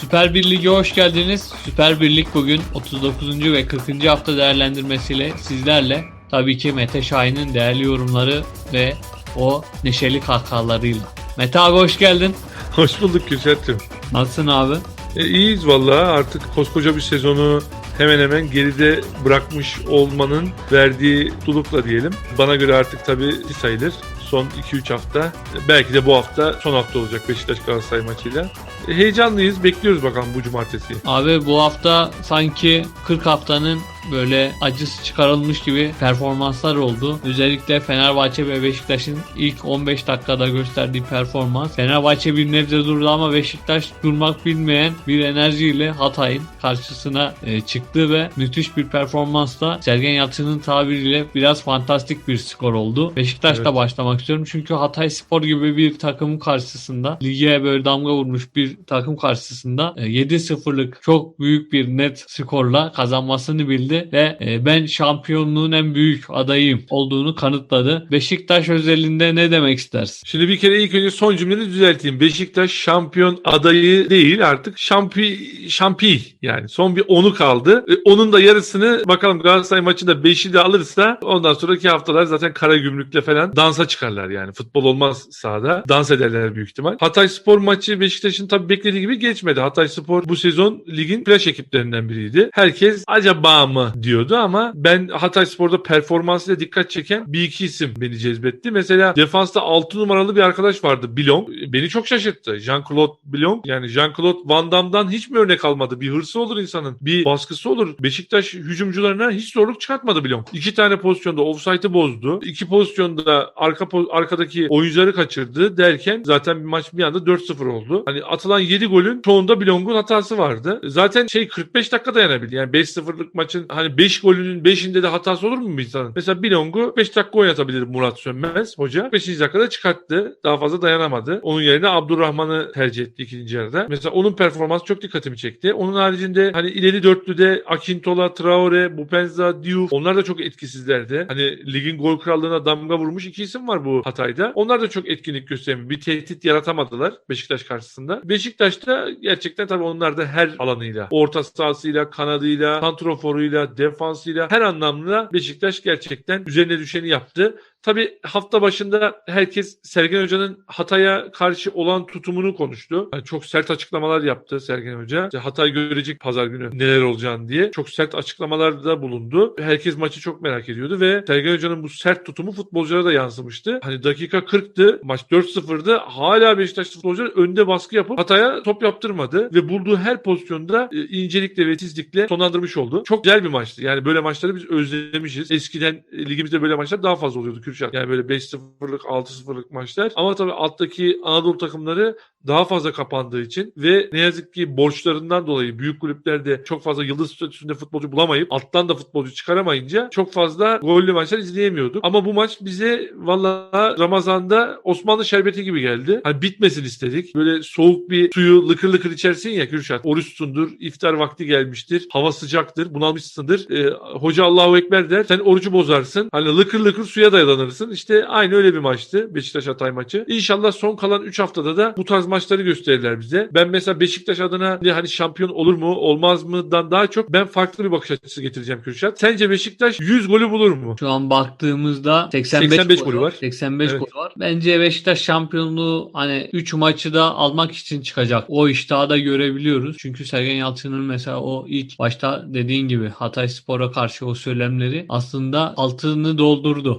Süper Bir Lig'e hoş geldiniz. Süper Bir Lig bugün 39. ve 40. hafta değerlendirmesiyle sizlerle. Tabii ki Mete Şahin'in değerli yorumları ve o neşeli kahkahalarıyla. Mete abi hoş geldin. Hoş bulduk Kürşat'cığım. Nasılsın abi? E, iyiyiz vallahi artık koskoca bir sezonu hemen hemen geride bırakmış olmanın verdiği mutlulukla diyelim. Bana göre artık tabii sayılır. Son 2-3 hafta. Belki de bu hafta son hafta olacak Beşiktaş Galatasaray maçıyla. Heyecanlıyız. Bekliyoruz bakalım bu cumartesi. Abi bu hafta sanki 40 haftanın böyle acısı çıkarılmış gibi performanslar oldu. Özellikle Fenerbahçe ve Beşiktaş'ın ilk 15 dakikada gösterdiği performans. Fenerbahçe bir nebze durdu ama Beşiktaş durmak bilmeyen bir enerjiyle Hatay'ın karşısına e, çıktı ve müthiş bir performansla Sergen Yalçın'ın tabiriyle biraz fantastik bir skor oldu. Beşiktaş'ta Evet. başlamak istiyorum çünkü Hatay Spor gibi bir takım karşısında lige böyle damga vurmuş bir takım karşısında e, 7-0'lık çok büyük bir net skorla kazanmasını bildi ve e, ben şampiyonluğun en büyük adayım olduğunu kanıtladı. Beşiktaş özelinde ne demek istersin? Şimdi bir kere ilk önce son cümleni düzelteyim. Beşiktaş şampiyon adayı değil artık şampi şampi yani son bir onu kaldı. E, onun da yarısını bakalım Galatasaray maçında 5'i de alırsa ondan sonraki haftalar zaten kara gümrükle falan dansa çıkarlar yani. Futbol olmaz sahada. Dans ederler büyük ihtimal. Hatay Spor maçı Beşiktaş'ın tabii beklediği gibi geçmedi. Hatay Spor bu sezon ligin flash ekiplerinden biriydi. Herkes acaba mı diyordu ama ben Hatay Spor'da performansıyla dikkat çeken bir iki isim beni cezbetti. Mesela defansta 6 numaralı bir arkadaş vardı Bilong. Beni çok şaşırttı. Jean-Claude Bilong. Yani Jean-Claude Van Damme'dan hiç mi örnek almadı? Bir hırsı olur insanın. Bir baskısı olur. Beşiktaş hücumcularına hiç zorluk çıkartmadı Bilong. İki tane pozisyonda offside'ı bozdu. İki pozisyonda arka arkadaki oyuncuları kaçırdı derken zaten bir maç bir anda 4-0 oldu. Hani atılan 7 golün çoğunda Bilong'un hatası vardı. Zaten şey 45 dakika dayanabildi. Yani 5-0'lık maçın hani 5 golünün 5'inde de hatası olur mu bir insanın? Mesela Bilong'u 5 dakika oynatabilir Murat Sönmez hoca. 5. dakikada çıkarttı. Daha fazla dayanamadı. Onun yerine Abdurrahman'ı tercih etti ikinci yarıda. Mesela onun performansı çok dikkatimi çekti. Onun haricinde hani ileri dörtlüde Akintola, Traore, Bupenza, Diouf onlar da çok etkisizlerdi. Hani ligin gol krallığına damga vurmuş iki isim var bu Hatay'da. Onlar da çok etkinlik göstermiyor. Bir tehdit yaratamadılar Beşiktaş karşısında. Beşiktaş'ta gerçekten tabii onlar da her alanıyla, orta sahasıyla, kanadıyla, santroforuyla, defansıyla her anlamda Beşiktaş gerçekten üzerine düşeni yaptı. Tabii hafta başında herkes Sergen Hoca'nın Hatay'a karşı olan tutumunu konuştu. Yani çok sert açıklamalar yaptı Sergen Hoca. İşte Hatay görecek pazar günü neler olacağını diye. Çok sert açıklamalarda bulundu. Herkes maçı çok merak ediyordu ve Sergen Hoca'nın bu sert tutumu futbolculara da yansımıştı. Hani dakika 40'tı. Maç 4-0'dı. Hala Beşiktaş futbolcuları önde baskı yapıp Hatay'a top yaptırmadı ve bulduğu her pozisyonda e, incelikle ve titizlikle sonlandırmış oldu. Çok güzel bir maçtı. Yani böyle maçları biz özlemişiz. Eskiden e, ligimizde böyle maçlar daha fazla oluyordu Kürşat. Yani böyle 5-0'lık 6-0'lık maçlar. Ama tabii alttaki Anadolu takımları daha fazla kapandığı için ve ne yazık ki borçlarından dolayı büyük kulüplerde çok fazla yıldız statüsünde futbolcu bulamayıp alttan da futbolcu çıkaramayınca çok fazla gollü maçlar izleyemiyorduk. Ama bu maç bize vallahi Ramazan'da Osmanlı şerbeti gibi geldi. Hani bitmesin istedik. Böyle soğuk bir suyu lıkır lıkır içersin ya Kürşat. Oruçsundur, iftar vakti gelmiştir. Hava sıcaktır, bunalmışsındır. Ee, hoca Allahu Ekber der. Sen orucu bozarsın. Hani lıkır lıkır suya dayanırsın. İşte aynı öyle bir maçtı. Beşiktaş Hatay maçı. İnşallah son kalan 3 haftada da bu tarz maçları gösterirler bize. Ben mesela Beşiktaş adına hani şampiyon olur mu olmaz mıdan daha çok ben farklı bir bakış açısı getireceğim Kürşat. Sence Beşiktaş 100 golü bulur mu? Şu an baktığımızda 85, 85 golü var. 85 Evet. golü var. Bence Beşiktaş şampiyonluğu hani 3 maçı da almak için çıkacak. O iştahı da görebiliyoruz. Çünkü Sergen Yalçın'ın mesela o ilk başta dediğin gibi Hatay Spor'a karşı o söylemleri aslında altını doldurdu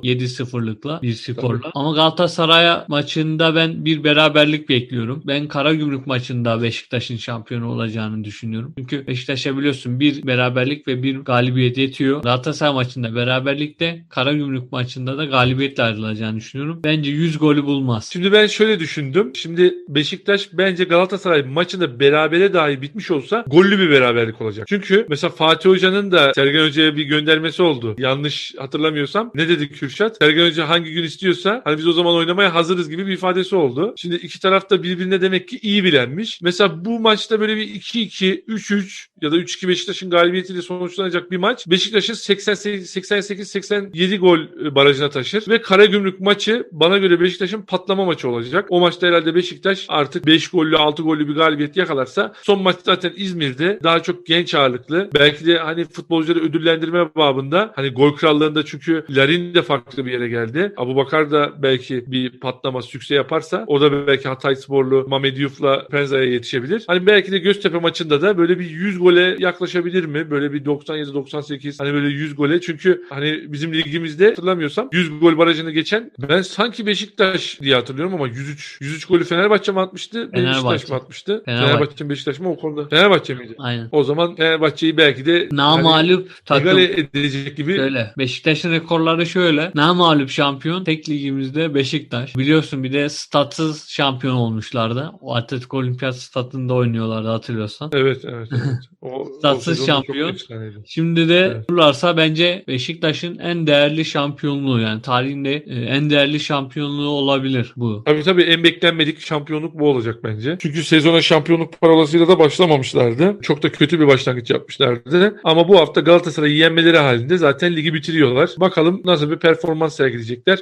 7-0'lıkla bir skorla. Tabii. Ama Galatasaray maçında ben bir beraberlik bekliyorum. Ben Karagümrük maçında Beşiktaş'ın şampiyonu olacağını düşünüyorum. Çünkü Beşiktaş'a biliyorsun bir beraberlik ve bir galibiyet yetiyor. Galatasaray maçında beraberlikte Karagümrük maçında da galibiyetle ayrılacağını düşünüyorum. Bence 100 golü bulmaz. Şimdi ben şöyle düşündüm. Şimdi Beşiktaş bence Galatasaray maçında berabere dahi bitmiş olsa gollü bir beraberlik olacak. Çünkü mesela Fatih Hoca'nın da Sergen Hoca'ya bir göndermesi oldu. Yanlış hatırlamıyorsam. Ne dedi Kürşat? Sergen Hoca hangi gün istiyorsa hani biz o zaman oynamaya hazırız gibi bir ifadesi oldu. Şimdi iki taraf da birbirine demek ki iyi bilenmiş. Mesela bu maçta böyle bir 2-2, 3-3 ya da 3-2 Beşiktaş'ın galibiyetiyle sonuçlanacak bir maç Beşiktaş'ı 88-87 gol e, barajına taşır ve Karagümrük maçı bana göre Beşiktaş'ın patlama maçı olacak. O maçta herhalde Beşiktaş artık 5 gollü 6 gollü bir galibiyet yakalarsa son maç zaten İzmir'de daha çok genç ağırlıklı. Belki de hani futbolcuları ödüllendirme babında hani gol krallığında çünkü Larin de farklı bir yere geldi. Abu Bakar da belki bir patlama sükse yaparsa o da belki Hatay Sporlu Mehmet Diouf'la Penza'ya yetişebilir. Hani belki de Göztepe maçında da böyle bir 100 gole yaklaşabilir mi? Böyle bir 97-98 hani böyle 100 gole. Çünkü hani bizim ligimizde hatırlamıyorsam 100 gol barajını geçen ben sanki Beşiktaş diye hatırlıyorum ama 103 103 golü Fenerbahçe mi atmıştı? Fenerbahçe. Beşiktaş mı atmıştı? Fenerbahçe. Fenerbahçe Beşiktaş mı o konuda? Fenerbahçe miydi? Aynen. O zaman Fenerbahçe'yi belki de hani Namalup takım. egale edecek gibi Şöyle. Beşiktaş'ın rekorları şöyle. Namalup şampiyon tek ligimizde Beşiktaş. Biliyorsun bir de statsız şampiyon olmuşlardı. O Atletico Olimpiyat stadında oynuyorlardı hatırlıyorsan. Evet evet evet. O, Statsız o şampiyon. Şimdi de Evet. bence Beşiktaş'ın en değerli şampiyonluğu yani tarihinde e, en değerli şampiyonluğu olabilir bu. Tabii tabii en beklenmedik şampiyonluk bu olacak bence. Çünkü sezona şampiyonluk parolasıyla da başlamamışlardı. Çok da kötü bir başlangıç yapmışlardı. Ama bu hafta Galatasaray'ı yenmeleri halinde zaten ligi bitiriyorlar. Bakalım nasıl bir performans sergileyecekler.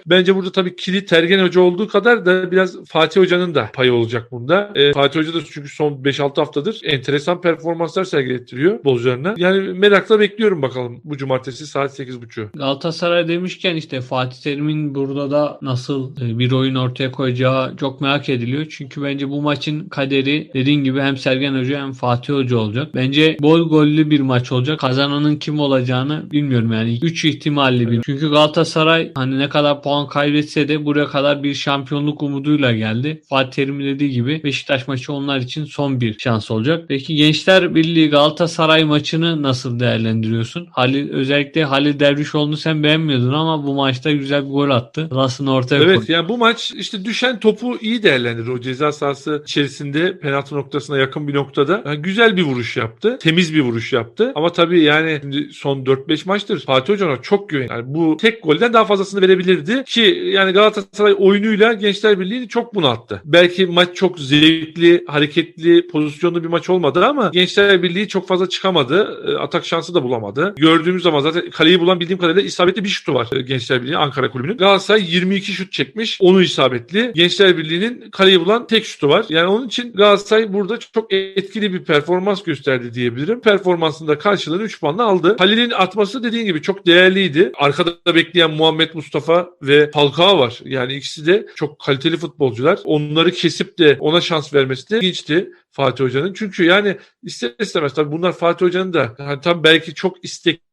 Bence burada tabii kilit Tergen Hoca olduğu kadar da biraz Fatih Hoca'nın da payı olacak bunda. Ee, Fatih Hoca da çünkü son 5-6 haftadır enteresan performanslar sergilettiriyor bolcularına. Yani merakla bekliyorum bakalım bu cumartesi saat 8.30. Galatasaray demişken işte Fatih Terim'in burada da nasıl e, bir oyun ortaya koyacağı çok merak ediliyor. Çünkü bence bu maçın kaderi dediğin gibi hem Sergen Hoca hem Fatih Hoca olacak. Bence bol gollü bir maç olacak. Kazananın kim olacağını bilmiyorum yani. 3 ihtimalli bir. Çünkü Galatasaray hani ne kadar puan kaybetse de buraya kadar bir şampiyonluk umuduyla geldi. Fatih Terim'in dediği gibi Beşiktaş maçı onlar için son bir şans olacak. Peki Gençler Birliği Galatasaray maçını nasıl değerlendiriyorsun? Halil özellikle Halil Dervişoğlu'nu sen beğenmiyordun ama bu maçta güzel bir gol attı. Klasını ortaya Evet koydu. yani bu maç işte düşen topu iyi değerlendirdi. O ceza sahası içerisinde penaltı noktasına yakın bir noktada. Yani güzel bir vuruş yaptı. Temiz bir vuruş yaptı. Ama tabii yani şimdi son 4-5 maçtır Fatih Hoca ona çok güven. Yani bu tek golden daha fazlasını verebilirdi. Ki yani Galatasaray oyunuyla Gençler Birliği'ni çok bunalttı. Belki maç çok zevkli, hareketli, pozisyonlu bir maç olmadı ama Gençler Birliği çok fazla çıkamadı. E, Atak şansı da bulamadı. Gördüğümüz zaman zaten kaleyi bulan bildiğim kadarıyla isabetli bir şutu var e, Gençler Birliği Ankara Kulübü'nün. Galatasaray 22 şut çekmiş. Onu isabetli. Gençler Birliği'nin kaleyi bulan tek şutu var. Yani onun için Galatasaray burada çok etkili bir performans gösterdi diyebilirim. Performansında karşılığını 3 puanla aldı. Halil'in atması dediğin gibi çok değerliydi. Arkada bekleyen Muhammed Mustafa ve Falcao var. Yani ikisi de çok kaliteli futbolcular. Onları kesip de ona şans vermesi de ilginçti. Fatih Hoca'nın. Çünkü yani ister istemez tabii bunlar Fatih Hoca'nın da yani tam belki çok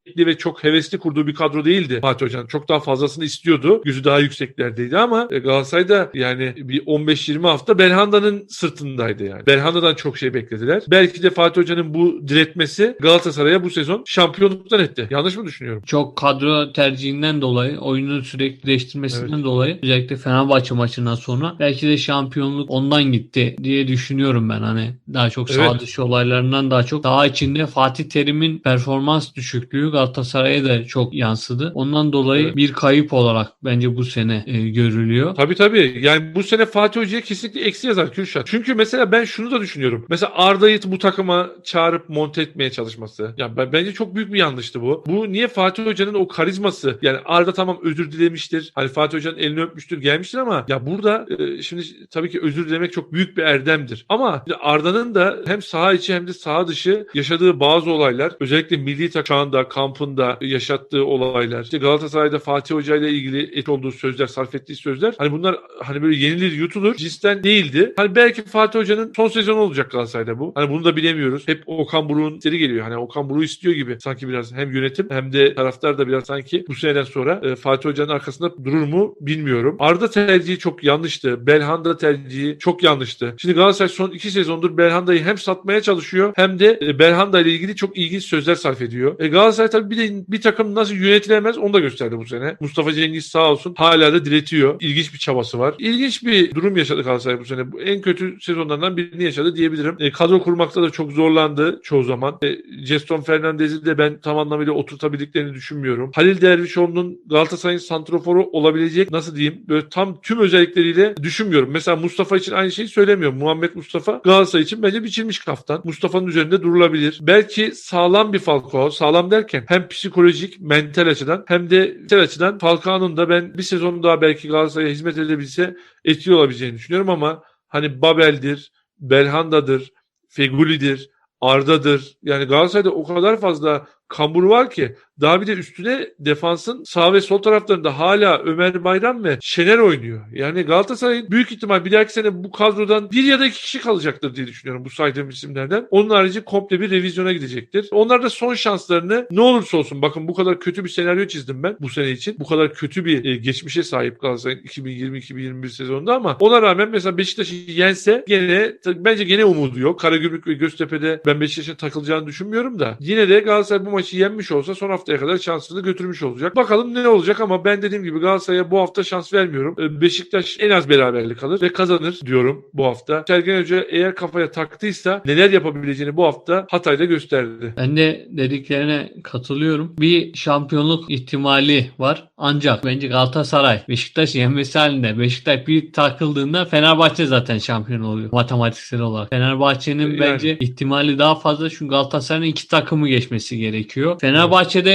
istekli ve çok hevesli kurduğu bir kadro değildi Fatih Hoca'nın. Çok daha fazlasını istiyordu. Yüzü daha yükseklerdeydi ama e, Galatasaray'da yani bir 15-20 hafta Belhanda'nın sırtındaydı yani. Belhanda'dan çok şey beklediler. Belki de Fatih Hoca'nın bu diretmesi Galatasaray'a bu sezon şampiyonluktan etti. Yanlış mı düşünüyorum? Çok kadro tercihinden dolayı, oyunu sürekli değiştirmesinden Evet. dolayı özellikle Fenerbahçe maçından sonra belki de şampiyonluk ondan gitti diye düşünüyorum ben. Hani daha çok Evet. sağ dışı olaylarından daha çok daha içinde Fatih Terim'in performans düşüklüğü Galatasaray'a da çok yansıdı. Ondan dolayı Evet. bir kayıp olarak bence bu sene e, görülüyor. Tabii tabii. Yani bu sene Fatih Hoca'ya kesinlikle eksi yazar Kürşat. Çünkü mesela ben şunu da düşünüyorum. Mesela Arda'yı bu takıma çağırıp monte etmeye çalışması. Ya ben, bence çok büyük bir yanlıştı bu. Bu niye Fatih Hoca'nın o karizması? Yani Arda tamam özür dilemiştir. Hani Fatih Hoca'nın elini öpmüştür, gelmiştir ama ya burada e, şimdi tabii ki özür dilemek çok büyük bir erdemdir. Ama Arda'nın da hem saha içi hem de saha dışı yaşadığı bazı olaylar özellikle milli takım çağında, kampında yaşattığı olaylar. İşte Galatasaray'da Fatih Hoca ile ilgili et olduğu sözler, sarf ettiği sözler hani bunlar hani böyle yenilir yutulur cinsten değildi. Hani belki Fatih Hoca'nın son sezonu olacak Galatasaray'da bu. Hani bunu da bilemiyoruz. Hep Okan Buruk'un seri geliyor. Hani Okan Buruk istiyor gibi sanki biraz hem yönetim hem de taraftar da biraz sanki bu seneden sonra e, Fatih Hoca'nın arkasında durur mu bilmiyorum. Arda tercihi çok yanlıştı. Belhanda tercihi çok yanlıştı. Şimdi Galatasaray son iki sezondur Belhanda'yı hem satmaya çalışıyor hem de e, Belhanda ile ilgili çok ilginç sözler sarf ediyor. E, Galatasaray tabii bir de bir takım nasıl yönetilemez onu da gösterdi bu sene. Mustafa Cengiz sağ olsun hala da diretiyor. İlginç bir çabası var. İlginç bir durum yaşadı Galatasaray bu sene. En kötü sezonlardan birini yaşadı diyebilirim. E, kadro kurmakta da çok zorlandı çoğu zaman. E, Jeston Fernandez'i de ben tam anlamıyla oturtabildiklerini düşünmüyorum. Halil Dervişoğlu'nun Galatasaray'ın santroforu olabilecek nasıl diyeyim böyle tam tüm özellikleriyle düşünmüyorum. Mesela Mustafa için aynı şeyi söylemiyorum. Muhammed Mustafa Galatasaray için bence biçilmiş kaftan. Mustafa'nın üzerinde durulabilir. Belki sağlam bir Falcao. Sağlam derken hem psikolojik, mental açıdan hem de mental açıdan Falcao'nun da ben bir sezon daha belki Galatasaray'a hizmet edebilse etkili olabileceğini düşünüyorum ama hani Babel'dir, Belhanda'dır, Feguli'dir, Arda'dır. Yani Galatasaray'da o kadar fazla kambur var ki daha bir de üstüne defansın sağ ve sol taraflarında hala Ömer Bayram ve Şener oynuyor. Yani Galatasaray'ın büyük ihtimal bir dahaki sene bu kadrodan bir ya da iki kişi kalacaktır diye düşünüyorum bu saydığım isimlerden. Onun harici komple bir revizyona gidecektir. Onlar da son şanslarını ne olursa olsun bakın bu kadar kötü bir senaryo çizdim ben bu sene için. Bu kadar kötü bir e, geçmişe sahip Galatasaray'ın 2020-2021 sezonunda ama ona rağmen mesela Beşiktaş'ı yense gene bence gene umudu yok. Karagümrük ve Göztepe'de ben Beşiktaş'ın takılacağını düşünmüyorum da yine de Galatasaray bu maçı yenmiş olsa son haftaya kadar şansını götürmüş olacak. Bakalım ne olacak ama ben dediğim gibi Galatasaray'a bu hafta şans vermiyorum. Ee, Beşiktaş en az beraberlik alır ve kazanır diyorum bu hafta. Sergen Hoca eğer kafaya taktıysa neler yapabileceğini bu hafta Hatay'da gösterdi. Ben de dediklerine katılıyorum. Bir şampiyonluk ihtimali var. Ancak bence Galatasaray Beşiktaş yenmesi halinde Beşiktaş bir takıldığında Fenerbahçe zaten şampiyon oluyor matematiksel olarak. Fenerbahçe'nin Yani. bence ihtimali daha fazla çünkü Galatasaray'ın iki takımı geçmesi gerekiyor. Fenerbahçe'de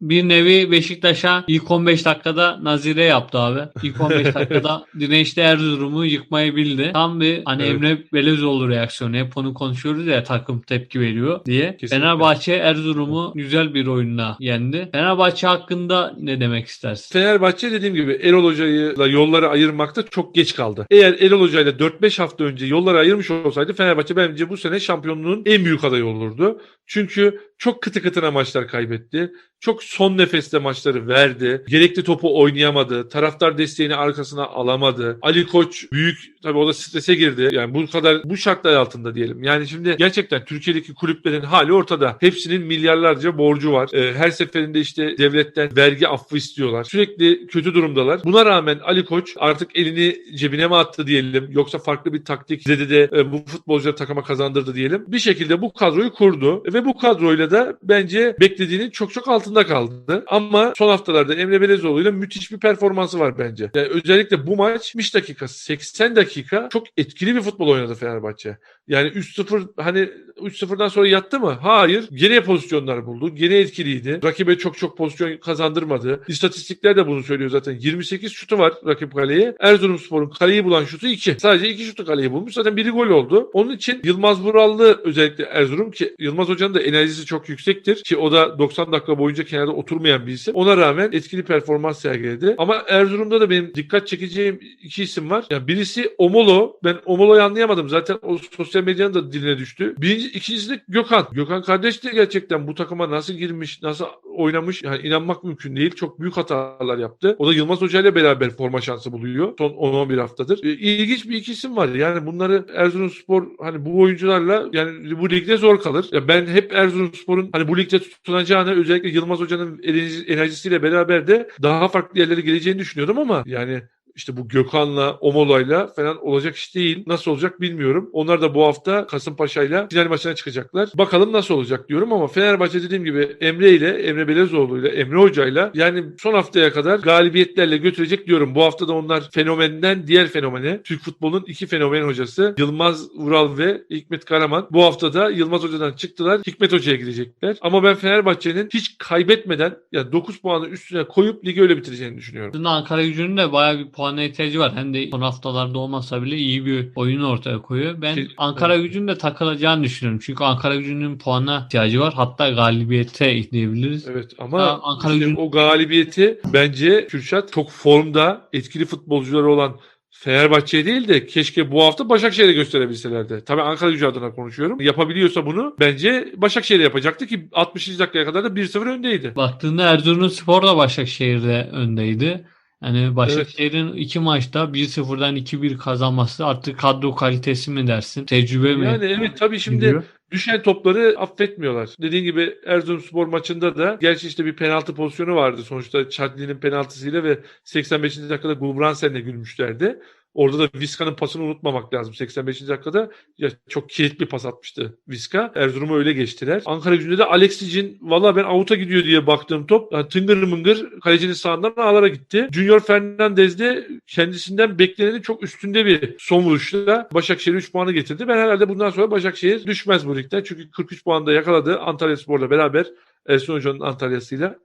bir nevi Beşiktaş'a ilk 15 dakikada nazire yaptı abi. İlk 15 dakikada dirençli Erzurum'u yıkmayı bildi. Tam bir hani Evet. Emre Belezoğlu reaksiyonu. Hep onu konuşuyoruz ya takım tepki veriyor diye. Kesinlikle. Fenerbahçe Erzurum'u güzel bir oyunla yendi. Fenerbahçe hakkında ne demek istersin? Fenerbahçe dediğim gibi Erol Hoca'yla yolları ayırmakta çok geç kaldı. Eğer Erol Hoca'yla 4-5 hafta önce yolları ayırmış olsaydı Fenerbahçe bence bu sene şampiyonluğun en büyük adayı olurdu. Çünkü çok kıtı kıtına maçlar kaybetti. Çok son nefeste maçları verdi. Gerekli topu oynayamadı. Taraftar desteğini arkasına alamadı. Ali Koç büyük tabii o da strese girdi. Yani bu kadar bu şartlar altında diyelim. Yani şimdi gerçekten Türkiye'deki kulüplerin hali ortada. Hepsinin milyarlarca borcu var. Ee, her seferinde işte devletten vergi affı istiyorlar. Sürekli kötü durumdalar. Buna rağmen Ali Koç artık elini cebine mi attı diyelim yoksa farklı bir taktik izledi de e, bu futbolcuları takıma kazandırdı diyelim. Bir şekilde bu kadroyu kurdu ve bu kadroyla da bence beklediğinin çok çok altında kaldı. Ama son haftalarda Emre Belezoğlu'yla müthiş bir performansı var bence. Yani özellikle bu maç 70 dakika 80 dakika çok etkili bir futbol oynadı Fenerbahçe. Yani 3-0 hani 3-0'dan sonra yattı mı? Hayır. Gene pozisyonlar buldu. Gene etkiliydi. Rakibe çok çok pozisyon kazandırmadı. İstatistikler de bunu söylüyor zaten. 28 şutu var rakip kaleye. Erzurumspor'un kaleyi bulan şutu 2. Sadece 2 şutu kaleyi bulmuş. Zaten biri gol oldu. Onun için Yılmaz Vurallı özellikle Erzurum ki Yılmaz Hoca'nın da enerjisi çok yüksektir. Ki o da 90 dakika boyunca kenarda oturmayan bir isim. Ona rağmen etkili performans sergiledi. Ama Erzurum'da da benim dikkat çekeceğim iki isim var. Yani birisi Omolo. Ben Omolo'yu anlayamadım. Zaten o sosyal medyanın da diline düştü. Birinci, ikincisi de Gökhan. Gökhan kardeş de gerçekten bu takıma nasıl girmiş, nasıl oynamış yani inanmak mümkün değil. Çok büyük hatalar yaptı. O da Yılmaz Hoca ile beraber forma şansı buluyor. Son 10-11 haftadır. E, ilginç bir iki var. Yani bunları Erzurumspor hani bu oyuncularla yani bu ligde zor kalır. Ya ben hep Erzurumspor'un hani bu ligde tutunacağını özellikle Yılmaz Hoca'nın enerji- enerjisiyle beraber de daha farklı yerlere geleceğini düşünüyordum ama yani işte bu Gökhan'la, Omola'yla falan olacak iş değil. Nasıl olacak bilmiyorum. Onlar da bu hafta Kasımpaşa'yla final maçına çıkacaklar. Bakalım nasıl olacak diyorum ama Fenerbahçe dediğim gibi Emre ile, Emre Belezoğlu ile, Emre Hoca'yla yani son haftaya kadar galibiyetlerle götürecek diyorum. Bu hafta da onlar fenomenden diğer fenomene, Türk futbolunun iki fenomen hocası Yılmaz Vural ve Hikmet Karaman. Bu hafta da Yılmaz Hoca'dan çıktılar. Hikmet Hoca'ya gidecekler. Ama ben Fenerbahçe'nin hiç kaybetmeden yani 9 puanı üstüne koyup ligi öyle bitireceğini düşünüyorum. Ankara gücünün de bayağı bir puana ihtiyacı var. Hem de son haftalarda olmasa bile iyi bir oyun ortaya koyuyor. Ben Ankara gücünün de takılacağını düşünüyorum. Çünkü Ankara gücünün puana ihtiyacı var. Hatta galibiyete ekleyebiliriz. Evet ama Ha, Ankara işte gücün- o galibiyeti bence Kürşat çok formda etkili futbolcuları olan Fenerbahçe değil de keşke bu hafta Başakşehir'e gösterebilselerdi. Tabii Ankara gücü adına konuşuyorum. Yapabiliyorsa bunu bence Başakşehir'e yapacaktı ki 60. dakikaya kadar da 1-0 öndeydi. Baktığında Erzurumspor da Başakşehir'de öndeydi. Yani Başakşehir'in iki maçta 1-0'dan 2-1 kazanması artık kadro kalitesi mi dersin, tecrübe mi? Yani evet tabii şimdi gidiyor? düşen topları affetmiyorlar. Dediğin gibi Erzurumspor maçında da gerçi işte bir penaltı pozisyonu vardı sonuçta Chadli'nin penaltısıyla ve 85. dakikada Gulbrandsen'le gülmüşlerdi. Orada da Vizca'nın pasını unutmamak lazım. 85. dakikada ya çok kilit bir pas atmıştı Vizca. Erzurum'u öyle geçtiler. Ankara gücünde de Alexic'in valla ben avuta gidiyor diye baktığım top yani tıngır mıngır kalecinin sağından ağlara gitti. Junior Fernandez de kendisinden beklenenin çok üstünde bir son vuruşla Başakşehir'e 3 puanı getirdi. Ben herhalde bundan sonra Başakşehir düşmez bu ligden. Çünkü 43 puanda yakaladı Antalya Spor'la beraber Ersun Hoca'nın Antalya'sıyla.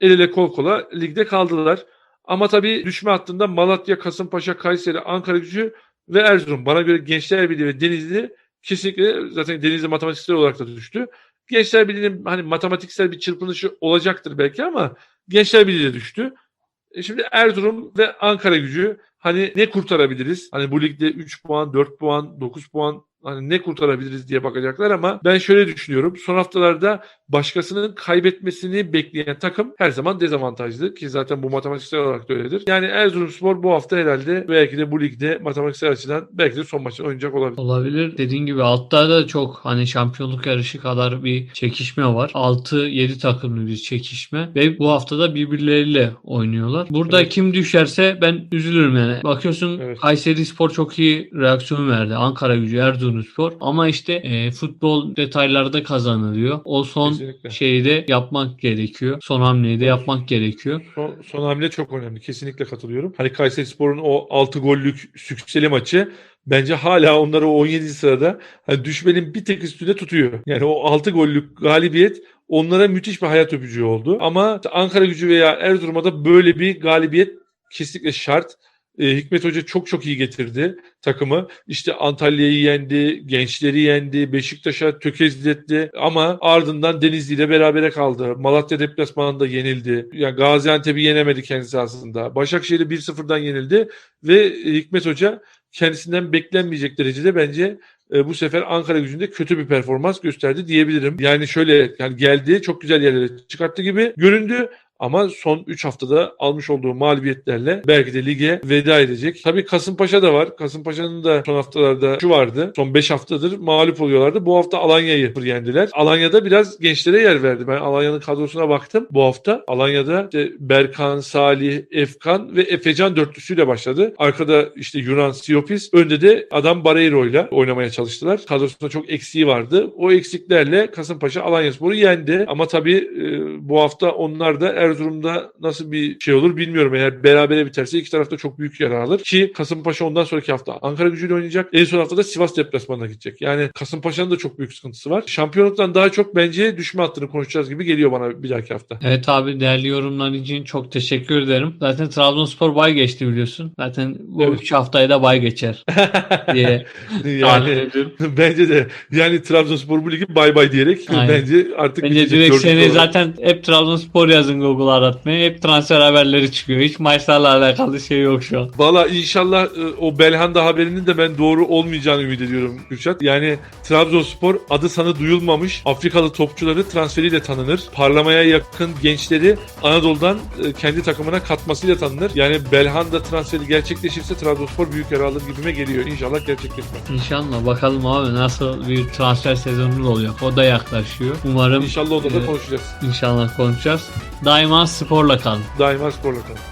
El ele kol kola ligde kaldılar. Ama tabii düşme hattında Malatya, Kasımpaşa, Kayseri, Ankara gücü ve Erzurum. Bana göre Gençler Birliği ve Denizli kesinlikle zaten Denizli matematiksel olarak da düştü. Gençler Birliği'nin hani matematiksel bir çırpınışı olacaktır belki ama Gençler Birliği de düştü. E şimdi Erzurum ve Ankara gücü hani ne kurtarabiliriz? Hani bu ligde 3 puan, 4 puan, 9 puan hani ne kurtarabiliriz diye bakacaklar ama ben şöyle düşünüyorum. Son haftalarda başkasının kaybetmesini bekleyen takım her zaman dezavantajlı ki zaten bu matematiksel olarak da öyledir. Yani Erzurumspor bu hafta herhalde belki de bu ligde matematiksel açıdan belki de son maçı oynayacak olabilir. Olabilir. Dediğin gibi altta da çok hani şampiyonluk yarışı kadar bir çekişme var. 6-7 takımlı bir çekişme ve bu haftada birbirleriyle oynuyorlar. Burada Evet. kim düşerse ben üzülürüm yani. Bakıyorsun Evet. Kayseri Spor çok iyi reaksiyon verdi. Ankara gücü, Erzurumspor. Ama işte e, futbol detaylarda kazanılıyor. O son Kesinlikle. şeyi de yapmak gerekiyor. Son hamleyi de yapmak gerekiyor. Son, son hamle çok önemli. Kesinlikle katılıyorum. Hani Kayserispor'un o 6 gollük sükseli maçı bence hala onları o 17. sırada hani düşmenin bir tek üstünde tutuyor. Yani o 6 gollük galibiyet onlara müthiş bir hayat öpücüğü oldu. Ama Ankara gücü veya Erzurum'a da böyle bir galibiyet kesinlikle şart. Ee, Hikmet Hoca çok çok iyi getirdi takımı. İşte Antalya'yı yendi, gençleri yendi, Beşiktaş'a tökezletti ama ardından Denizli ile berabere kaldı. Malatya deplasmanında yenildi. Yani Gaziantep'i yenemedi kendisi aslında. Başakşehir'i 1-0'dan yenildi ve e, Hikmet Hoca kendisinden beklenmeyecek derecede bence e, bu sefer Ankara gücünde kötü bir performans gösterdi diyebilirim. Yani şöyle yani geldi çok güzel yerlere çıkarttı gibi göründü ama son 3 haftada almış olduğu mağlubiyetlerle belki de lige veda edecek. Tabii Kasımpaşa da var. Kasımpaşa'nın da son haftalarda şu vardı. Son 5 haftadır mağlup oluyorlardı. Bu hafta Alanya'yı yendiler. Alanya'da biraz gençlere yer verdi. Ben Alanya'nın kadrosuna baktım bu hafta. Alanya'da işte Berkan, Salih, Efkan ve Efecan dörtlüsüyle başladı. Arkada işte Yunan, Siopis. Önde de adam Barreiro ile oynamaya çalıştılar. Kadrosunda çok eksiği vardı. O eksiklerle Kasımpaşa Alanyaspor'u yendi. Ama tabii e, bu hafta onlar da Erzurum'da nasıl bir şey olur bilmiyorum. Eğer berabere biterse iki tarafta çok büyük yarar alır. Ki Kasımpaşa ondan sonraki hafta Ankara gücüyle oynayacak. En son haftada Sivas deplasmanına gidecek. Yani Kasımpaşa'nın da çok büyük sıkıntısı var. Şampiyonluktan daha çok bence düşme hattını konuşacağız gibi geliyor bana bir dahaki hafta. Evet abi değerli yorumlar için çok teşekkür ederim. Zaten Trabzonspor bay geçti biliyorsun. Zaten bu Evet. 3 haftaya da bay geçer diye yani bence de yani Trabzonspor bu ligi bay bay diyerek Aynen. bence artık Bence direkt seni olarak. zaten hep Trabzonspor yazın Google aratmaya. Hep transfer haberleri çıkıyor. Hiç maçlarla alakalı şey yok şu an. Valla inşallah e, o Belhanda haberinin de ben doğru olmayacağını ümit ediyorum Kürşat. Yani Trabzonspor adı sanı duyulmamış Afrikalı topçuları transferiyle tanınır. Parlamaya yakın gençleri Anadolu'dan e, kendi takımına katmasıyla tanınır. Yani Belhanda transferi gerçekleşirse Trabzonspor büyük yer alır gibime geliyor. İnşallah gerçekleşmez. İnşallah bakalım abi nasıl bir transfer sezonu oluyor. O da yaklaşıyor. Umarım İnşallah o da, da Evet. konuşacağız. inşallah konuşacağız. Daima sporla kalın. Daima sporla kalın.